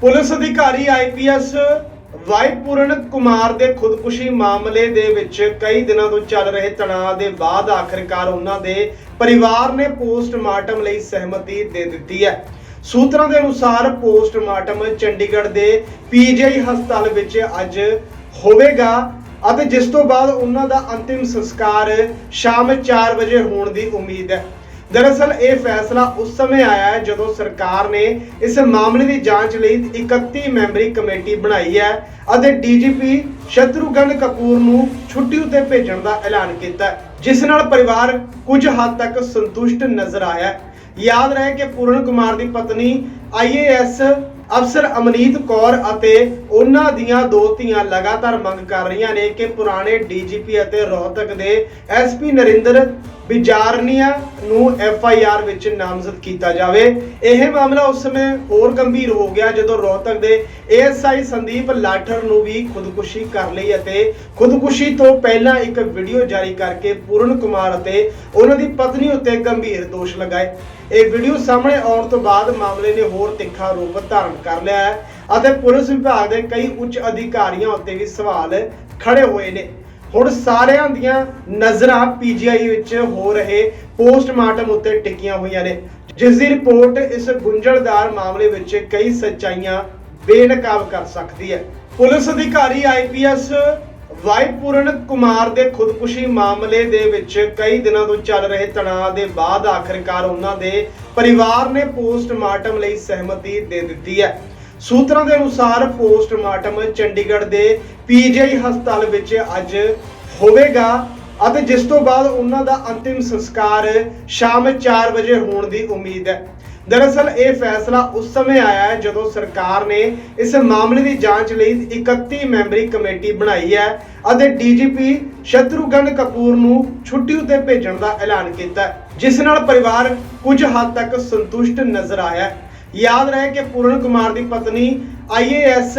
Police ਅਧਿਕਾਰੀ IPS Y ਪੂਰਨ ਕੁਮਾਰ ਦੇ ਖੁਦਕੁਸ਼ੀ ਮਾਮਲੇ ਦੇ ਵਿੱਚ ਕਈ ਦਿਨਾਂ ਤੋਂ ਚੱਲ ਰਹੇ ਤਣਾਅ ਦੇ ਬਾਅਦ ਆਖਿਰਕਾਰ ਉਹਨਾਂ ਦੇ ਪਰਿਵਾਰ ਨੇ ਪੋਸਟਮਾਰਟਮ ਲਈ ਸਹਿਮਤੀ ਦੇ ਦਿੱਤੀ ਹੈ। ਸੂਤਰਾਂ ਦੇ ਅਨੁਸਾਰ ਪੋਸਟਮਾਰਟਮ ਚੰਡੀਗੜ੍ਹ ਦੇ ਪੀਜੀਆਈ ਹਸਪਤਾਲ ਵਿੱਚ ਅੱਜ ਹੋਵੇਗਾ ਅਤੇ ਜਿਸ ਤੋਂ ਬਾਅਦ ਉਹਨਾਂ ਦਾ ਅੰਤਿਮ ਸੰਸਕਾਰ ਸ਼ਾਮ 4 ਵਜੇ ਹੋਣ ਦੀ ਉਮੀਦ ਹੈ। ਦਰਅਸਲ ਇਹ ਫੈਸਲਾ ਉਸ ਸਮੇਂ ਆਇਆ ਹੈ ਜਦੋਂ ਸਰਕਾਰ ਨੇ ਇਸ ਮਾਮਲੇ ਦੀ ਜਾਂਚ ਲਈ 31 ਮੈਂਬਰੀ ਕਮੇਟੀ ਬਣਾਈ ਹੈ ਅਤੇ ਡੀਜੀਪੀ ਸ਼ਤਰੂਘਨ ਕਪੂਰ ਨੂੰ ਛੁੱਟੀ ਉਤੇ ਭੇਜਣ ਦਾ ਐਲਾਨ ਕੀਤਾ ਜਿਸ ਨਾਲ ਪਰਿਵਾਰ ਕੁਝ ਹੱਦ ਤੱਕ ਸੰਤੁਸ਼ਟ ਨਜ਼ਰ ਆਇਆ ਯਾਦ ਰਹੇ ਕਿ ਪੂਰਨ ਕੁਮਾਰ ਦੀ ਪਤਨੀ ਆਈਏਐਸ ਅਫਸਰ ਅਮਨੀਤ ਕੌਰ ਅਤੇ ਉਹਨਾਂ ਦੀਆਂ ਦੋ ਧੀਆਂ ਲਗਾਤਾਰ ਮੰਗ ਕਰ ਰਹੀਆਂ ਨੇ ਕਿ ਪੁਰਾਣੇ ਡੀਜੀਪੀ ਅਤੇ ਰੋਹਤਕ ਦੇ ਐਸਪੀ ਨਰਿੰਦਰ ਬਿਜਾਰਨੀਆ ਨੂੰ ਐਫਆਈਆਰ ਵਿੱਚ ਨਾਮਜ਼ਦ ਕੀਤਾ ਜਾਵੇ। ਇਹ ਮਾਮਲਾ ਉਸ ਸਮੇਂ ਹੋਰ ਗੰਭੀਰ ਹੋ ਗਿਆ ਜਦੋਂ ਰੋਹਤਕ ਦੇ ਏਐਸਆਈ ਸੰਦੀਪ ਲਾਠਰ ਨੂੰ ਵੀ ਖੁਦਕੁਸ਼ੀ ਕਰ ਲਈ ਅਤੇ ਖੁਦਕੁਸ਼ੀ ਤੋਂ ਪਹਿਲਾਂ ਇੱਕ ਵੀਡੀਓ ਜਾਰੀ ਕਰਕੇ ਪੂਰਨ ਕੁਮਾਰ ਅਤੇ ਉਹਨਾਂ ਦੀ ਪਤਨੀ ਉੱਤੇ ਗੰਭੀਰ ਦੋਸ਼ ਲਗਾਏ। ਇਹ ਵੀਡੀਓ ਸਾਹਮਣੇ ਆਉਣ ਤੋਂ ਬਾਅਦ ਮਾਮਲੇ ਨੇ ਹੋਰ ਤਿੱਖਾ ਰੂਪ ਧਾਰਨ ਕਰ ਲਿਆ ਹੈ ਅਤੇ ਪੁਲਿਸ ਵਿਭਾਗ ਦੇ ਕਈ ਉੱਚ ਅਧਿਕਾਰੀਆਂ ਉੱਤੇ ਵੀ ਸਵਾਲ ਖੜੇ ਹੋਏ ਨੇ। ਹੁਣ ਸਾਰਿਆਂ ਦੀਆਂ ਨਜ਼ਰਾਂ ਪੀਜੀਆਈ ਵਿੱਚ ਹੋ ਰਹੇ ਪੋਸਟਮਾਰਟਮ ਉੱਤੇ ਟਿਕੀਆਂ ਹੋਈਆਂ ਨੇ। ਜਿਸ ਦੀ ਰਿਪੋਰਟ ਇਸ ਗੁੰਝਲਦਾਰ ਮਾਮਲੇ ਵਿੱਚ ਕਈ ਸੱਚਾਈਆਂ ਬੇਨਕਾਬ ਕਰ ਸਕਦੀ ਹੈ। ਪੁਲਿਸ ਅਧਿਕਾਰੀ ਆਈਪੀਐਸ ਵਾਈ ਪੂਰਨ ਕੁਮਾਰ ਦੇ ਖੁਦਕੁਸ਼ੀ ਮਾਮਲੇ ਦੇ ਵਿੱਚ ਕਈ ਦਿਨਾਂ ਤੋਂ ਚੱਲ ਰਹੇ ਤਣਾਅ ਦੇ ਬਾਅਦ ਆਖਿਰਕਾਰ ਉਹਨਾਂ ਦੇ ਪਰਿਵਾਰ ਨੇ ਪੋਸਟਮਾਰਟਮ ਲਈ ਸਹਿਮਤੀ ਦੇ ਦਿੱਤੀ ਹੈ। ਸੂਤਰਾਂ ਦੇ ਅਨੁਸਾਰ ਪੋਸਟਮਾਰਟਮ ਚੰਡੀਗੜ੍ਹ ਦੇ ਪੀਜੀਆਈ ਹਸਪਤਾਲ ਵਿੱਚ ਅੱਜ ਹੋਵੇਗਾ ਅਤੇ ਜਿਸ ਤੋਂ ਬਾਅਦ ਉਹਨਾਂ ਦਾ ਅੰਤਿਮ ਸੰਸਕਾਰ ਸ਼ਾਮ 4 ਵਜੇ ਹੋਣ ਦੀ ਉਮੀਦ ਹੈ। ਦਰਅਸਲ ਇਹ ਫੈਸਲਾ ਉਸ ਸਮੇਂ ਆਇਆ ਹੈ ਜਦੋਂ ਸਰਕਾਰ ਨੇ ਇਸ ਮਾਮਲੇ ਦੀ ਜਾਂਚ ਲਈ 31 ਮੈਂਬਰੀ ਕਮੇਟੀ ਬਣਾਈ ਹੈ ਅਤੇ ਡੀਜੀਪੀ ਸ਼ਤਰੂਘਨ ਕਪੂਰ ਨੂੰ ਛੁੱਟੀ ਉਤੇ ਭੇਜਣ ਦਾ ਐਲਾਨ ਕੀਤਾ ਜਿਸ ਨਾਲ ਪਰਿਵਾਰ ਕੁਝ ਹੱਦ ਤੱਕ ਸੰਤੁਸ਼ਟ ਨਜ਼ਰ ਆਇਆ ਯਾਦ ਰਹੇ ਕਿ ਪੂਰਨ ਕੁਮਾਰ ਦੀ ਪਤਨੀ ਆਈਏਐਸ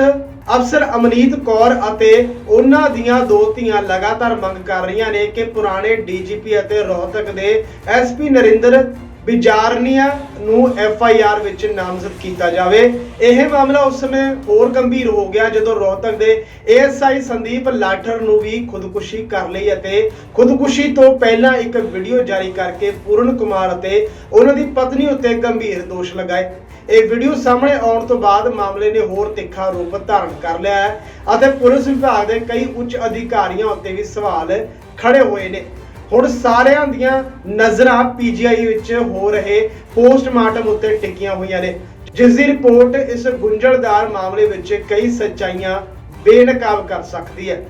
ਅਫਸਰ ਅਮਨੀਤ ਕੌਰ ਅਤੇ ਉਹਨਾਂ ਦੀਆਂ ਦੋ ਧੀਆਂ ਲਗਾਤਾਰ ਮੰਗ ਕਰ ਰਹੀਆਂ ਨੇ ਕਿ ਪੁਰਾਣੇ ਡੀਜੀਪੀ ਅਤੇ ਰੋਹਤਕ ਦੇ ਐਸਪੀ ਨਰਿੰਦਰ ਬਿਜਾਰਨੀਆ ਨੂੰ ਐਫਆਈਆਰ ਵਿੱਚ ਨਾਮਜ਼ਦ ਕੀਤਾ ਜਾਵੇ। ਇਹ ਮਾਮਲਾ ਉਸ ਸਮੇਂ ਹੋਰ ਗੰਭੀਰ ਹੋ ਗਿਆ ਜਦੋਂ ਰੋਹਤਕ ਦੇ ਏਐਸਆਈ ਸੰਦੀਪ ਲਾਠਰ ਨੂੰ ਵੀ ਖੁਦਕੁਸ਼ੀ ਕਰ ਲਈ ਅਤੇ ਖੁਦਕੁਸ਼ੀ ਤੋਂ ਪਹਿਲਾਂ ਇੱਕ ਵੀਡੀਓ ਜਾਰੀ ਕਰਕੇ ਪੂਰਨ ਕੁਮਾਰ ਅਤੇ ਉਹਨਾਂ ਦੀ ਪਤਨੀ ਉੱਤੇ ਗੰਭੀਰ ਦੋਸ਼ ਲਗਾਏ। ਇਹ ਵੀਡੀਓ ਸਾਹਮਣੇ ਆਉਣ ਤੋਂ ਬਾਅਦ ਮਾਮਲੇ ਨੇ ਹੋਰ ਤਿੱਖਾ ਰੂਪ ਧਾਰਨ ਕਰ ਲਿਆ ਹੈ ਅਤੇ ਪੁਲਿਸ ਵਿਭਾਗ ਦੇ ਕਈ ਉੱਚ ਅਧਿਕਾਰੀਆਂ ਉੱਤੇ ਵੀ ਸਵਾਲ ਖੜੇ ਹੋਏ ਨੇ। ਹੁਣ ਸਾਰਿਆਂ ਦੀਆਂ ਨਜ਼ਰਾਂ ਪੀਜੀਆਈ ਵਿੱਚ ਹੋ ਰਹੇ ਪੋਸਟਮਾਰਟਮ ਉੱਤੇ ਟਿਕੀਆਂ ਹੋਈਆਂ ਨੇ। ਜਿਸ ਦੀ ਰਿਪੋਰਟ ਇਸ ਗੁੰਝਲਦਾਰ ਮਾਮਲੇ ਵਿੱਚ ਕਈ ਸੱਚਾਈਆਂ ਬੇਨਕਾਬ ਕਰ ਸਕਦੀ ਹੈ।